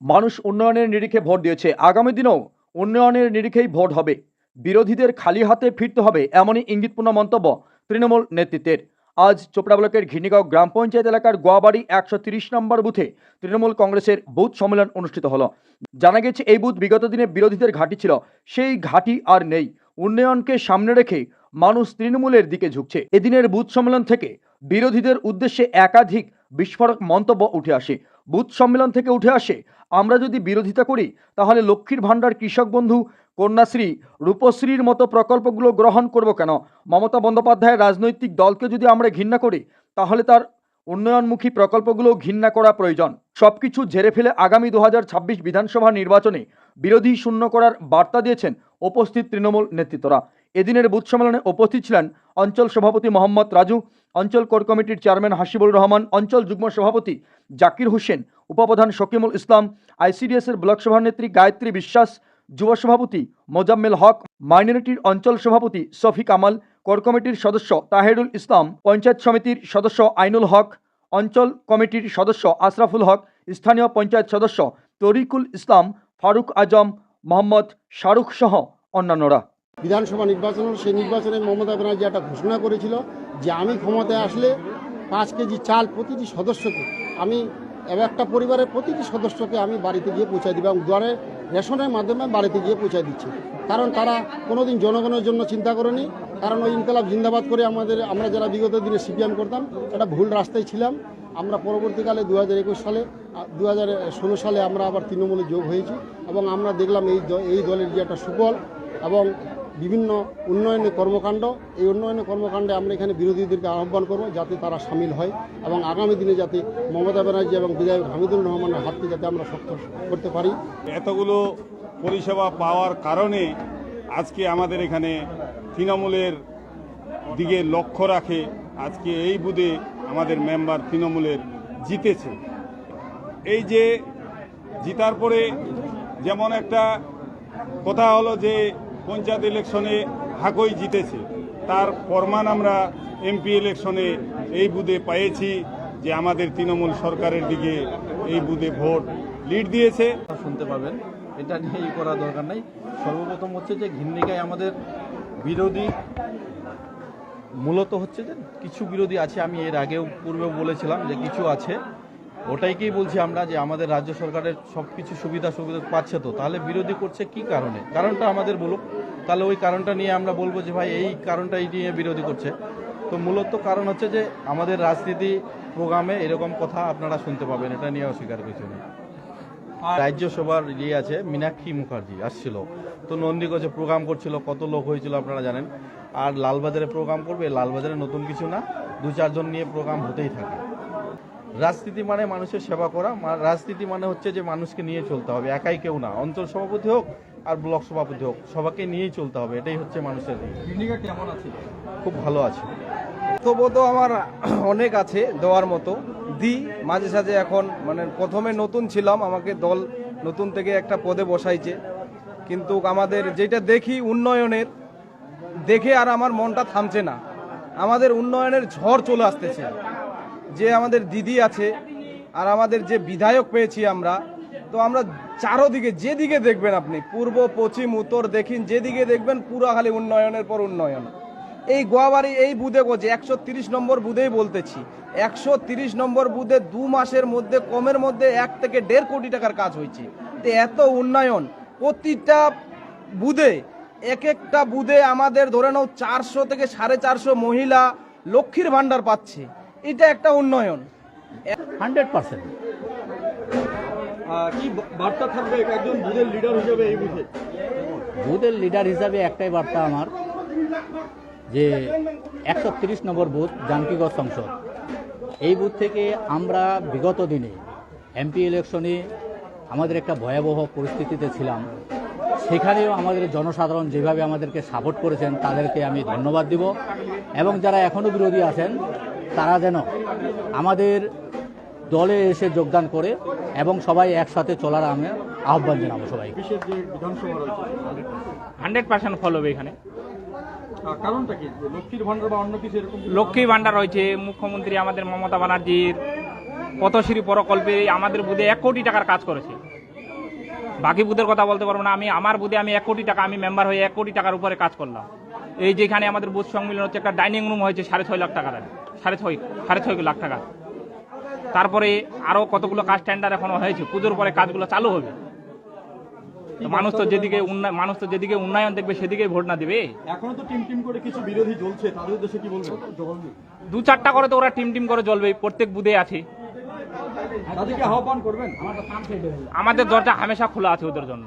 মানুষ উন্নয়নের নিরিখে ভোট দিয়েছে। আগামী দিনেও উন্নয়নের নিরিখেই ভোট হবে। বিরোধীদের খালি হাতে ফিরতে হবে এমনই ইঙ্গিতপূর্ণ মন্তব্য তৃণমূল নেতৃত্বের। আজ চোপড়া ব্লকের ঘিনিগাঁও গ্রাম পঞ্চায়েত এলাকার গোয়াবাড়ি একশো তিরিশ নম্বর বুথে তৃণমূল কংগ্রেসের বুথ সম্মেলন অনুষ্ঠিত হলো। জানা গেছে, এই বুথ বিগত দিনে বিরোধীদের ঘাঁটি ছিল। সেই ঘাঁটি আর নেই। উন্নয়নকে সামনে রেখে মানুষ তৃণমূলের দিকে ঝুঁকছে। এদিনের বুথ সম্মেলন থেকে বিরোধীদের উদ্দেশ্যে একাধিক বিস্ফোরক মন্তব্য উঠে আসে। বুথ সম্মেলন থেকে উঠে আসে, আমরা যদি বিরোধিতা করি, তাহলে লক্ষ্মীর ভাণ্ডার কৃষক বন্ধু কন্যাশ্রী, রূপশ্রীর মতো প্রকল্পগুলো গ্রহণ করব কেন? মমতা বন্দ্যোপাধ্যায়ের রাজনৈতিক দলকে যদি আমরা ঘৃণা করি, তাহলে তার উন্নয়নমুখী প্রকল্পগুলো ঘৃণা করা প্রয়োজন। সবকিছু ঝেড়ে ফেলে আগামী দু হাজার ছাব্বিশ বিধানসভা নির্বাচনে বিরোধী শূন্য করার বার্তা দিয়েছেন উপস্থিত তৃণমূল নেতৃত্বরা। এদিনের বুথ সম্মেলনে উপস্থিত ছিলেন অঞ্চল সভাপতি মোহাম্মদ রাজু, অঞ্চল কোর কমিটির চেয়ারম্যান হাসিবুর রহমান, অঞ্চল যুগ্ম সভাপতি জাকির হোসেন, উপপ্রধান শকিমুল ইসলাম, আইসিডিএসের ব্লক সভানেত্রী গায়ত্রী বিশ্বাস, যুব সভাপতি মোজাম্মেল হক, মাইনরিটির অঞ্চল সভাপতি শফিক আমাল, কোর কমিটির সদস্য তাহেরুল ইসলাম, পঞ্চায়েত সমিতির সদস্য আইনুল হক, অঞ্চল কমিটির সদস্য আশরাফুল হক, স্থানীয় পঞ্চায়েত সদস্য তরিকুল ইসলাম, ফারুক আজম, মোহাম্মদ শাহরুখ সহ অন্যান্যরা। বিধানসভা নির্বাচন হলো, সেই নির্বাচনে মমতা ব্যানার্জি একটা ঘোষণা করেছিল যে আমি ক্ষমতায় আসলে পাঁচ কেজি চাল প্রতিটি সদস্যকে, আমি একটা পরিবারের প্রতিটি সদস্যকে আমি বাড়িতে গিয়ে পৌঁছায় দিব এবং দুয়ারে রেশনের মাধ্যমে বাড়িতে গিয়ে পৌঁছায় দিচ্ছি। কারণ তারা কোনোদিন জনগণের জন্য চিন্তা করেনি। কারণ ওই ইনকলাব জিন্দাবাদ করে আমাদের, আমরা যারা বিগত দিনে সিপিএম করতাম, একটা ভুল রাস্তায় ছিলাম। আমরা পরবর্তীকালে দু হাজার একুশ সালে দু হাজার ষোলো সালে আমরা আবার তৃণমূলে যোগ হয়েছি এবং আমরা দেখলাম এই এই দলের যে একটা সুফল এবং বিভিন্ন উন্নয়নের কর্মকাণ্ড, এই উন্নয়নের কর্মকাণ্ডে আমরা এখানে বিরোধীদেরকে আহ্বান করব যাতে তারা সামিল হয় এবং আগামী দিনে যাতে মমতা ব্যানার্জি এবং বিধায়ক হামিদুর রহমানের হাতকে যাতে আমরা শক্ত করতে পারি। এতগুলো পরিষেবা পাওয়ার কারণে আজকে আমাদের এখানে তৃণমূলের দিকে লক্ষ্য রাখে। আজকে এই বুধে আমাদের মেম্বার তৃণমূলের জিতেছে। এই যে জিতার পরে যেমন একটা কথা হলো যে পঞ্চায়েত ইলেকশনে হাকই জিতেছে। তার প্রমাণ আমরা এমপি ইলেকশনে এই বুধে পেয়েছি যে আমাদের তৃণমূল সরকারের দিকে এই বুধে ভোট লিড দিয়েছে। শুনতে পাবেন। এটা নিয়ে ই করা দরকার নাই। সর্বপ্রথম হচ্ছে যে ঘিন্নিকায় আমাদের বিরোধী মূলত হচ্ছে যে কিছু বিরোধী আছে। আমি এর আগেও পূর্বে বলেছিলাম যে কিছু আছে। ওটাইকেই বলছি আমরা যে আমাদের রাজ্য সরকারের সব কিছু সুবিধা সুবিধা পাচ্ছে তো? তাহলে বিরোধী করছে কি কারণে? কারণটা আমাদের বলুক। তাহলে ওই কারণটা নিয়ে আমরা বলব যে ভাই এই কারণটা এই নিয়ে বিরোধী করছে। তো মূলত কারণ হচ্ছে যে আমাদের রাজনীতি প্রোগ্রামে এরকম কথা আপনারা শুনতে পাবেন এটা নিয়ে অস্বীকার কিছু নেই রাজ্যসভার ইয়ে আছে মীনাক্ষী মুখার্জি আসছিল। তো নন্দীগঞ্জে প্রোগ্রাম করছিল কত লোক হয়েছিল আপনারা জানেন। আর লালবাজারে প্রোগ্রাম করবে লালবাজারে নতুন কিছু না দু চারজন নিয়ে প্রোগ্রাম হতেই থাকে। রাজনীতি মানে মানুষের সেবা করা রাজনীতি মানে হচ্ছে যে মানুষকে নিয়ে চলতে হবে একাই কেউ না। অঞ্চল সভাপতি হোক আর ব্লক সভাপতি হোক সবাইকে নিয়েই চলতে হবে এটাই হচ্ছে মানুষের কেমন আছে? খুব ভালো আছে। বক্তব্য তো আমার অনেক আছে দেওয়ার মতো। দি মাঝে সাঝে এখন মানে প্রথমে নতুন ছিলাম আমাকে দল নতুন থেকে একটা পদে বসাইছে। কিন্তু আমাদের যেটা দেখি উন্নয়নের দেখে আর আমার মনটা থামছে না। আমাদের উন্নয়নের ঝড় চলে আসতেছে। যে আমাদের দিদি আছে আর আমাদের যে বিধায়ক পেয়েছি আমরা, তো আমরা চারোদিকে যেদিকে দেখবেন আপনি, পূর্ব, পশ্চিম, উত্তর দেখিন যেদিকে দেখবেন পুরো খালি উন্নয়নের পর উন্নয়ন। এই গোয়াবাড়ি, এই বুধে করছে একশো তিরিশ নম্বর বুধেই বলতেছি, একশো তিরিশ নম্বর বুধে দু মাসের মধ্যে, কমের মধ্যে এক থেকে দেড় কোটি টাকার কাজ হয়েছে। তো এত উন্নয়ন, প্রতিটা বুধে, এক একটা বুধে আমাদের ধরে নাও চারশো থেকে সাড়ে চারশো মহিলা লক্ষ্মীর ভাণ্ডার পাচ্ছে। এটা একটা উন্নয়ন। Hundred percent. কি বার্তা থাকবে একজন বুধের লিডার হিসেবে এই বুথে? বুথের লিডার হিসাবে একটাই বার্তা আমার যে একশো তিরিশ নম্বর বুথ জানকীগঞ্জ সংসদ। এই বুথ থেকে আমরা বিগত দিনে এমপি ইলেকশনে আমাদের একটা ভয়াবহ পরিস্থিতিতে ছিলাম। সেখানেও আমাদের জনসাধারণ যেভাবে আমাদেরকে সাপোর্ট করেছেন তাদেরকে আমি ধন্যবাদ দিব। এবং যারা এখনও বিরোধী আছেন তারা যেন আমাদের দলে এসে যোগদান করে এবং সবাই একসাথে চলার আমি আহ্বান জানাব সবাই বিশেষ যে বিধানসভা রয়েছে হান্ড্রেড পার্সেন্ট ফল হবে এখানে। কারণটা কি? লক্ষ্মীর ভান্ডার বা অন্য কিছু এরকম লক্ষ্মী ভান্ডার রয়েছে মুখ্যমন্ত্রী আমাদের মমতা ব্যানার্জির পথশ্রী প্রকল্পে আমাদের বুধে এক কোটি টাকার কাজ করেছে। বাকি বুধের কথা বলতে পারব না আমি আমার বুথে আমি এক কোটি টাকা আমি মেম্বার হয়ে এক কোটি টাকার উপরে কাজ করলাম। এই যেখানে আমাদের বুথ সম্মিলন হচ্ছে একটা ডাইনিং রুম হয়েছে সাড়ে ছয় লাখ টাকার। সাড়ে ছয় সাড়ে ছয় লাখ টাকা। তারপরে আরও কতগুলো কাজ টেন্ডার এখনও হয়েছে পুজোর পরে কাজগুলো চালু হবে। মানুষ তো যেদিকে উন্নয়ন মানুষ তো যেদিকে উন্নয়ন দেখবে সেদিকে ভোট না দেবে? এখনও তো টিম টিম করে কিছু বিরোধী জ্বলছে তাদের উদ্দেশ্যে কি বলবেন? দু চারটা করে তো ওরা টিম টিম করে জ্বলবে প্রত্যেক বুথে আছে। আমাদের দরজা হামেশা খোলা আছে ওদের জন্য।